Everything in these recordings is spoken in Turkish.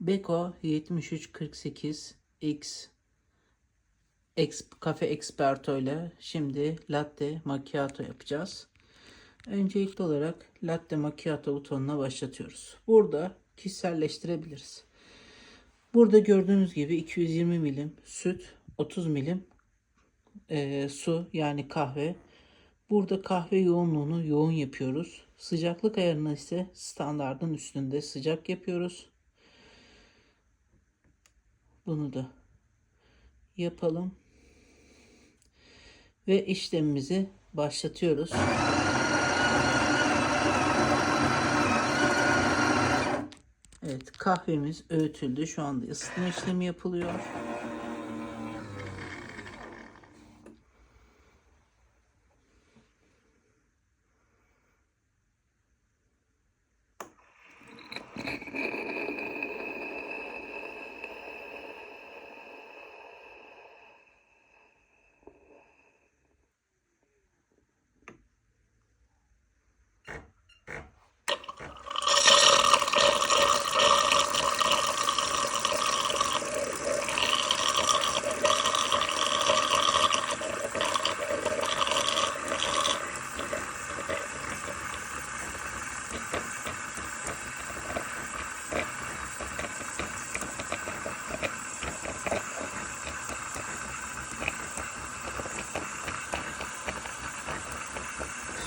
Beko 7348 X Ex, Cafe Experto ile şimdi latte macchiato yapacağız. Öncelikli olarak latte macchiato butonuna başlatıyoruz. Burada kişiselleştirebiliriz. Burada gördüğünüz gibi 220 milim süt, 30 milim e, su yani kahve. Burada kahve yoğunluğunu yoğun yapıyoruz. Sıcaklık ayarını ise standardın üstünde sıcak yapıyoruz. Bunu da yapalım. Ve işlemimizi başlatıyoruz. Evet kahvemiz öğütüldü. Şu anda ısıtma işlemi yapılıyor.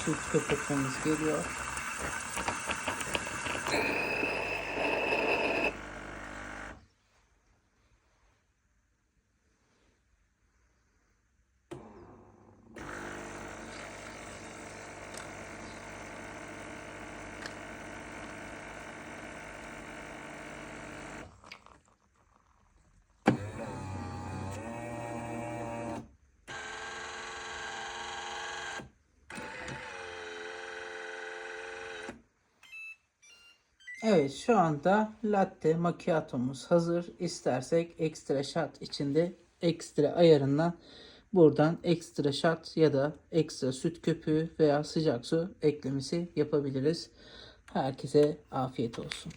Süt köpüklerimiz geliyor. Evet şu anda latte macchiato'muz hazır. İstersek ekstra shot içinde ekstra ayarından buradan ekstra shot ya da ekstra süt köpüğü veya sıcak su eklemesi yapabiliriz. Herkese afiyet olsun.